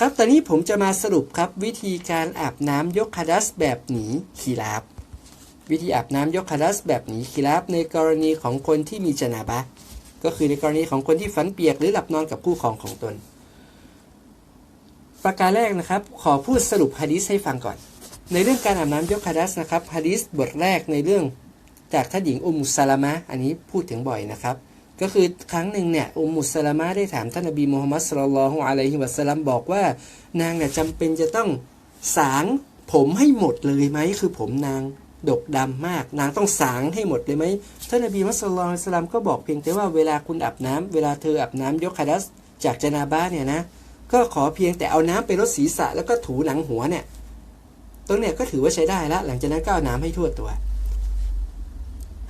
ครับ ตอนนี้ผมจะมาสรุปครับวิธีการอาบน้ำยกคาดัสแบบหนีคีราบวิธีอาบน้ำยกคาดัสแบบหนีคีราบในกรณีของคนที่มีจนาบะ ก็คือในกรณีของคนที่ฝันเปียกหรือหลับนอนกับคู่ครองของตน ประการแรกนะครับ ขอพูดสรุปฮะดีษให้ฟังก่อน ในเรื่องการอาบน้ำยกคาดัสนะครับฮะดีษบทแรกในเรื่องจากท่านหญิงอุมุสลามะอันนี้พูดถึงบ่อยนะครับ ก็คือครั้งหนึ่งเนี่ยอุมมุสลามะได้ถามท่านนบีมูฮัมมัดสุลลัลลอฮุอะลัยฮิวะสัลลัมบอกว่านางเนี่ยจำเป็นจะต้องสางผมให้หมดเลยไหมคือผมนางดกดำมาก นางต้องสางให้หมดเลยไหมท่านนบีมุสลิมสลามก็บอกเพียงแต่ว่าเวลาคุณอาบน้ำเวลาเธออาบน้ำยกคาดัสจากจนาบ้าเนี่ยนะก็ขอเพียงแต่เอาน้ำไปรดศีรษะแล้วก็ถูหนังหัวเนี่ยตรงเนี่ยก็ถือว่าใช้ได้ละหลังจากนั้นก็เอาน้ำให้ทั่วตัว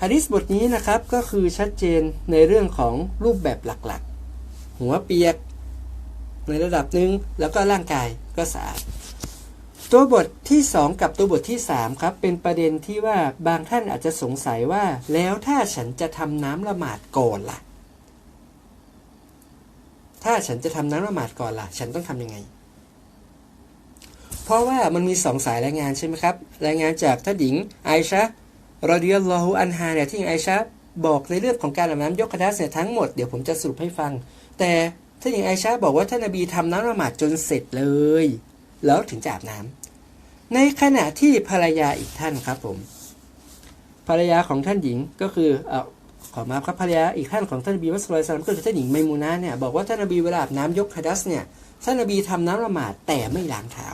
ฮะดิษบทนี้นะครับก็คือชัดเจนในเรื่องของรูปแบบหลักๆ หัวเปียก ในระดับหนึ่งแล้วก็ร่างกายก็สะอาด ตัวบทที่ 2 กับตัวบทที่ 3 ครับ เป็นประเด็นที่ว่าบางท่านอาจจะสงสัยว่า แล้วถ้าฉันจะทำน้ำละหมาดก่อนล่ะ ถ้าฉันจะทำน้ำละหมาดก่อนล่ะ ฉันต้องทำยังไงเพราะว่ามันมีสองสายรายงานใช่ไหมครับ รายงานจากท่านหญิงไอชะ รอดิยัลลอฮุอันฮาเนี่ยที่ไอชะบอกในเรื่องของการอาบน้ำยกกระดาษเนี่ยทั้งหมดเดี๋ยวผมจะสรุปให้ฟัง แต่ท่านหญิงไอชาบอกว่าท่านนบีทำน้ำละหมาดจนเสร็จเลย แล้วถึงจะอาบน้ำในขณะที่ภรรยาอีกท่านครับผม ภรรยาของท่านหญิงก็คือเออขอมาครับภรรยาอีกท่านของท่านนบีมุสลิมก็คือท่านหญิงไมมูนาเนี่ยบอกว่าท่านนบีเวลาอาบน้ำยกคาดัสเนี่ยท่านนบีทำน้ำละหมาดแต่ไม่ล้างเท้า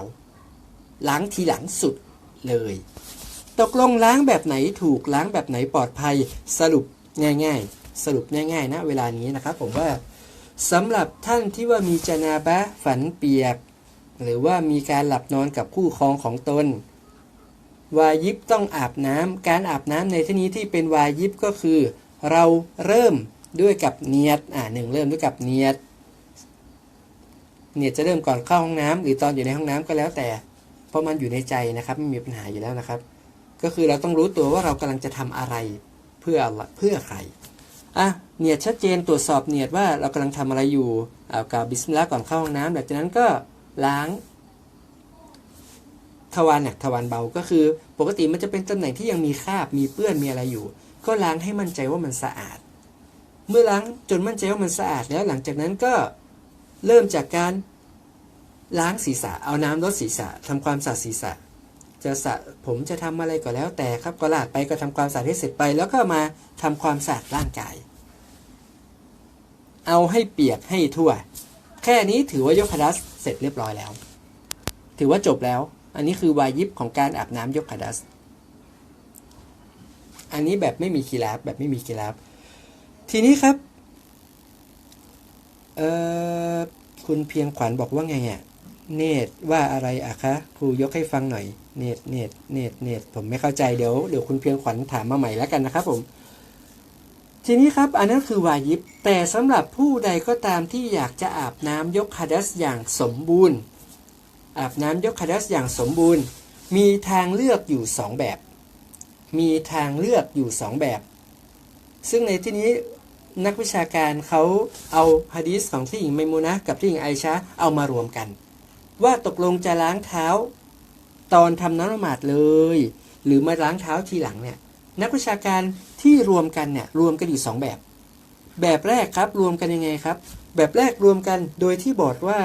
ล้างทีหลังสุดเลย ตกลงล้างแบบไหนถูกล้างแบบไหนปลอดภัยสรุปง่าย ๆ สรุปง่ายๆนะเวลานี้นะครับ ผมว่าสำหรับท่านที่ว่ามีจนาบะฝันเปียก หรือว่ามีการหลับนอนกับคู่ครองของตน วายิบต้องอาบน้ำการอาบน้ำในที่นี้ที่เป็นวายิบก็คือ เราเริ่มด้วยกับเนียดอ่าหนึ่งเริ่มด้วยกับเนียดเนียดจะเริ่มก่อนเข้าห้องน้ำหรือตอนอยู่ในห้องน้ำก็แล้วแต่ เพราะมันอยู่ในใจนะครับไม่มีปัญหาอยู่แล้วนะครับ ก็คือเราต้องรู้ตัวว่าเรากำลังจะทำอะไรเพื่อเพื่อใครอะเนียดชัดเจนตรวจสอบเนียดว่าเรากำลังทำอะไรอยู่เอากาบิสมิลลาห์ก่อนเข้าห้องน้ำหลังจากนั้นก็ล้างทวารหนักทวารเบาก็คือ ปกติมันจะเป็นตำแหน่งที่ยังมีคราบมีเปื้อนมีอะไรอยู่ ก็ล้างให้มั่นใจว่ามันสะอาด เมื่อล้างจนมั่นใจว่ามันสะอาดแล้วหลังจากนั้นก็เริ่มจากการล้างศีรษะเอาน้ำลดศีรษะทำความสะอาดศีรษะ จะสระผมจะทำอะไรก็แล้วแต่ครับก็ลาดไปก็ทำความสะอาดให้เสร็จไปแล้วก็มาทำความสะอาดร่างกาย เอาให้เปียกให้ทั่ว แค่นี้ถือว่ายกคดัสเสร็จเรียบร้อยแล้ว ถือว่าจบแล้ว อันนี้คือวายิบของการอาบน้ำยกคดัส อันนี้แบบไม่มีคีราบแบบไม่มีคีราบทีนี้ครับเออคุณเพียงขวัญบอกว่าไงอะ เนตว่าอะไรอะคะครูยกให้ฟังหน่อย เนตเนตเนตเนตผมไม่เข้าใจเดี๋ยวเดี๋ยวคุณเพียงขวัญถามมาใหม่แล้วกันนะครับผม ทีนี้ครับ อันนั้นคือวายิบ แต่สำหรับผู้ใดก็ตามที่อยากจะอาบน้ำยกคาดัสอย่างสมบูรณ์ อาบน้ำยกคาดัสอย่างสมบูรณ์ มีทางเลือกอยู่สองแบบ มีทางเลือกอยู่สองแบบ ซึ่งในที่นี้นักวิชาการเขาเอาฮะดีษของที่หญิงไมมูนะกับที่หญิงไอชาเอามารวมกัน ว่าตกลงจะล้างเท้า ตอนทำน้ำละหมาดเลย หรือมาล้างเท้าทีหลังเนี่ยนักวิชาการที่รวมกันเนี่ยรวมกันอยู่สองแบบ แบบแรกครับรวมกันยังไงครับ แบบแรกรวมกันโดยที่บอกว่า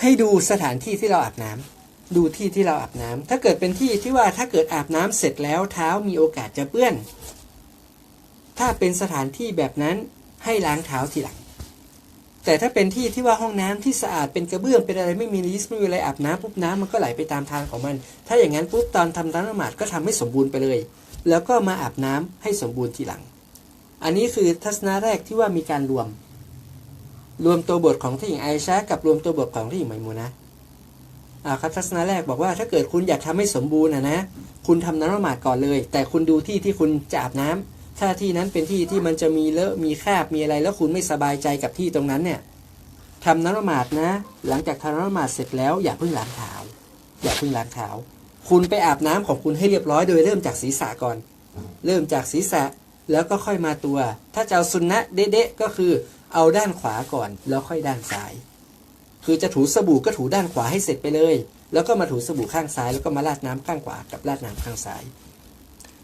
ให้ดูสถานที่ที่เราอาบน้ำดูที่ที่เราอาบน้ำถ้าเกิดเป็นที่ที่ว่าถ้าเกิดอาบน้ำเสร็จแล้วเท้ามีโอกาสจะเปื้อน ถ้าเป็นสถานที่แบบนั้นให้ล้างเท้าทีหลัง แต่ถ้าเป็นที่ที่ว่าห้องน้ำที่สะอาดเป็นกระเบื้องเป็นอะไรไม่มีลิสไม่มีอะไรอาบน้ำปุ๊บน้ำมันก็ไหลไปตามทางของมัน ถ้าอย่างนั้นปุ๊บตอนทำน้ำละหมาดก็ทำให้สมบูรณ์ไปเลย แล้วก็มาอาบน้ำให้สมบูรณ์ทีหลัง อันนี้คือทัศนะแรกที่ว่ามีการรวม รวมตัวบทของที่หญิงไอชากับรวมตัวบทของที่หญิงไมมูนะอ่าครับทัศนะแรกบอกว่าถ้าเกิดคุณอยากทำให้สมบูรณ์นะนะคุณทำน้ำละหมาดก่อนเลย แต่คุณดูที่ที่คุณจะอาบน้ำ ถ้าที่นั้นเป็นที่ที่มันจะมีเลอะมีคราบมีอะไร แล้วคุณไม่สบายใจกับที่ตรงนั้นเนี่ยทำน้ำละหมาดนะ หลังจากทำน้ำละหมาดเสร็จแล้วอย่าเพิ่งล้างเท้าอย่าเพิ่งล้างเท้าคุณไปอาบน้ำของคุณให้เรียบร้อยโดยเริ่มจากศีรษะก่อน เริ่มจากศีรษะแล้วก็ค่อยมาตัว ถ้าจะเอาสุนนะเด๊ะก็คือเอาด้านขวาก่อน แล้วค่อยด้านซ้าย คือจะถูสบู่ก็ถูด้านขวาให้เสร็จไปเลย แล้วก็มาถูสบู่ข้างซ้าย แล้วก็มาราดน้ำข้างขวากับราดน้ำข้างซ้าย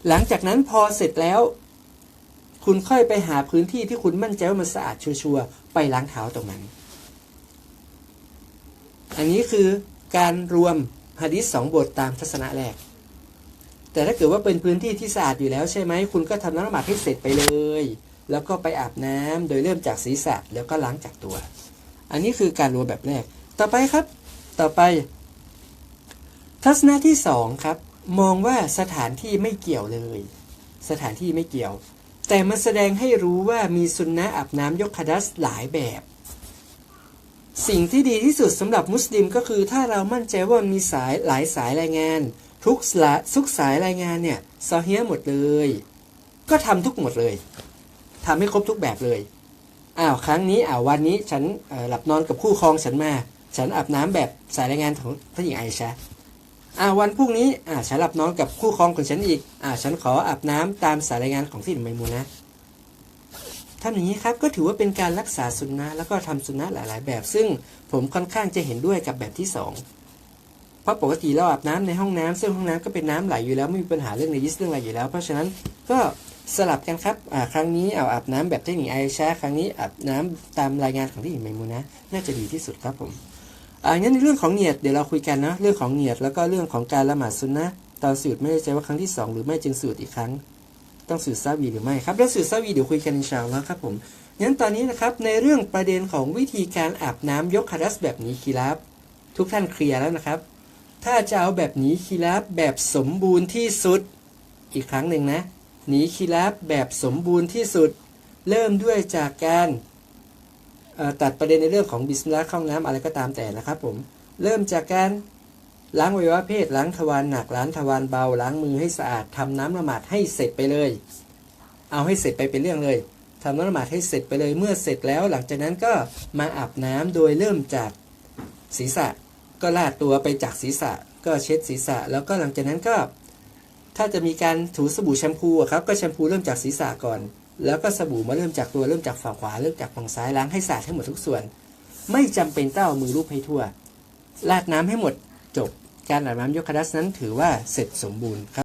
หลังจากนั้นพอเสร็จแล้ว คุณค่อยไปหาพื้นที่ที่คุณมั่นใจว่ามันสะอาดชัวร์ไปล้างเท้าตรงนั้น อันนี้คือการรวมฮะดิษสองบทตามทัศนะแรก แต่ถ้าเกิดว่าเป็นพื้นที่ที่สะอาดอยู่แล้วใช่ไหม คุณก็ทำน้ำละหมาดให้เสร็จไปเลย แล้วก็ไปอาบน้ำโดยเริ่มจากศีรษะแล้วก็ล้างจากตัว อันนี้คือการรวมแบบแรก ต่อไปครับ ต่อไป ทัศนะที่สองครับ มองว่าสถานที่ไม่เกี่ยวเลย สถานที่ไม่เกี่ยว แต่มันแสดงให้รู้ว่ามีสุนนะอาบน้ำยกคดัสหลายแบบ สิ่งที่ดีที่สุดสำหรับมุสลิมก็คือถ้าเรามั่นใจว่ามีสายหลายสายรายงาน ทุกสละทุกสายรายงานเนี่ยซอเฮียหมดเลย ก็ทำทุกหมดเลยทำให้ครบทุกแบบเลยอ้าวครั้งนี้อ้าววันนี้ฉันหลับนอนกับคู่ครองฉันมา ฉันอาบน้ำแบบสายรายงานของท่านหญิงไอชา อ่าวันพรุ่งนี้อ่าฉันหลับนอนกับคู่ครองของฉันอีกอ่าฉันขออาบน้ำตามสายรายงานของที่หญิงไมมูนะทำอย่างนี้ครับก็ถือว่าเป็นการรักษาสุนนะแล้วก็ทำสุนนะหลาย ๆ แบบ ซึ่งผมค่อนข้างจะเห็นด้วยกับแบบที่สองเพราะปกติเราอาบน้ำในห้องน้ำซึ่งห้องน้ำก็เป็นน้ำไหลอยู่แล้วไม่มีปัญหาเรื่องในยิสเรื่องอะไรอยู่แล้ว เพราะฉะนั้นก็สลับกันครับอ่าครั้งนี้เอาอาบน้ำแบบเทคนิคไอชาครั้งนี้อาบน้ำตามรายงานของที่หญิงไมมูนะน่าจะดีที่สุดครับผม อ่างั้นในเรื่องของเนียดเดี๋ยวเราคุยกันนะเรื่องของเนียดแล้วก็เรื่องของการละหมาดซุนนะตอนสูตรไม่แน่ใจว่าครั้งที่สองหรือไม่จึงสูตรอีกครั้ง ต้องสูตรซาวีหรือไม่ครับเรื่องสูตรซาวีเดี๋ยวคุยกันอินชาอัลลอฮ์ครับผมงั้นตอนนี้นะครับในเรื่องประเด็นของวิธีการอาบน้ำยกคารัสแบบนี้คีรับทุกท่านเคลียร์แล้วนะครับ ถ้าจะเอาแบบหนีคีราฟแบบสมบูรณ์ที่สุดอีกครั้งหนึ่งนะหนีคีราฟแบบสมบูรณ์ที่สุด เริ่มด้วยจากการ ตัดประเด็นในเรื่องของบิสมิลลาห์เข้าห้องน้ำอะไรก็ตามแต่นะครับผมเริ่มจากการล้างอวัยวะเพศล้างทวารหนักล้างทวารเบา ล้างมือให้สะอาดทำน้ำละหมาดให้เสร็จไปเลย เอาให้เสร็จไปเป็นเรื่องเลยทำน้ำละหมาดให้เสร็จไปเลยเมื่อเสร็จแล้ว หลังจากนั้นก็มาอาบน้ำโดยเริ่มจากศีรษะ ก็ลาดตัวไปจากศีรษะ ก็เช็ดศีรษะ แล้วก็หลังจากนั้นก็ ถ้าจะมีการถูสบู่แชมพูครับก็แชมพูเริ่มจากศีรษะก่อน แล้วก็สบู่มาเริ่มจากตัวเริ่มจากฝั่งขวาเริ่มจากฝั่งซ้ายล้างให้สะอาดให้หมดทุกส่วน ไม่จำเป็นต้องเอามือลูบให้ทั่วลาดน้ำให้หมดจบการอาบน้ำยกคดัสนั้นถือว่าเสร็จสมบูรณ์ครับ